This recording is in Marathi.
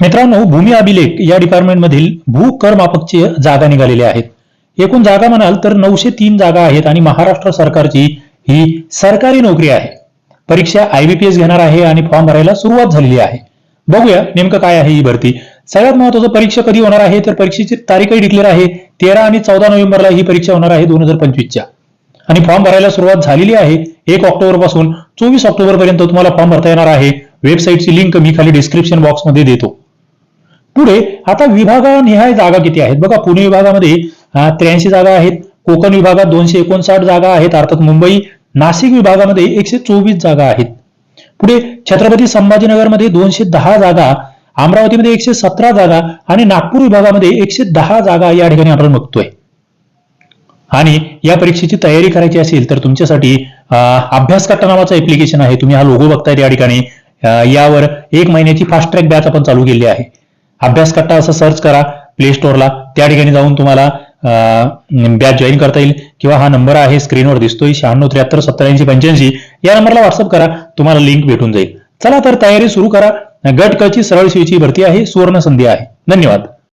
मित्रांनो भूमी अभिलेख या डिपार्टमेंट मधील भू करमापकची जागा निघालेल्या आहेत. एकूण जागा म्हणाल तर नऊशे तीन जागा आहेत आणि महाराष्ट्र सरकारची ही सरकारी नोकरी आहे. परीक्षा आयबीपीएस घेणार आहे आणि फॉर्म भरायला सुरुवात झालेली आहे. बघूया नेमकं काय आहे ही भरती. सगळ्यात महत्वाचं परीक्षा कधी होणार आहे? तर परीक्षेची तारीखही डिक्लेअर आहे. तेरा आणि चौदा नोव्हेंबरला ही परीक्षा होणार आहे दोन हजार पंचवीसच्या. आणि फॉर्म भरायला सुरुवात झालेली आहे एक ऑक्टोबरपासून चोवीस ऑक्टोबर पर्यंत तुम्हाला फॉर्म भरता येणार आहे. वेबसाईटची लिंक मी खाली डिस्क्रिप्शन बॉक्समध्ये देतो. पुढे आता विभागानिहाय जागा किती आहेत? बघा पुणे विभागामध्ये त्र्याऐंशी जागा आहेत कोकण विभागात दोनशे एकोणसाठ जागा आहेत अर्थात मुंबई नाशिक विभागामध्ये एकशे चोवीस जागा आहेत. पुढे छत्रपती संभाजीनगरमध्ये दोनशे दहा जागा अमरावतीमध्ये एकशे सतरा जागा आणि नागपूर विभागामध्ये एकशे दहा जागा या ठिकाणी आपण बघतोय. आणि या परीक्षेची तयारी करायची असेल तर तुमच्यासाठी अभ्यास कट्टा नावाचं एप्लिकेशन आहे. तुम्ही हा लोगो बघताय या ठिकाणी. यावर एक महिन्याची फास्ट ट्रॅक बॅच आपण चालू केली आहे. अभ्यास कट्टा असं सर्च करा प्ले स्टोअरला त्या ठिकाणी जाऊन तुम्हाला बॅच जॉईन करता येईल. किंवा हा नंबर आहे स्क्रीनवर दिसतोय शहाण्णव त्र्याहत्तर सत्त्याऐंशी पंच्याऐंशी. या नंबरला व्हॉट्सअप करा. तुम्हाला लिंक भेटून जाईल. चला तर तयारी सुरू करा. गट कची सरळ शिवची भरती आहे. सुवर्ण संधी आहे. धन्यवाद.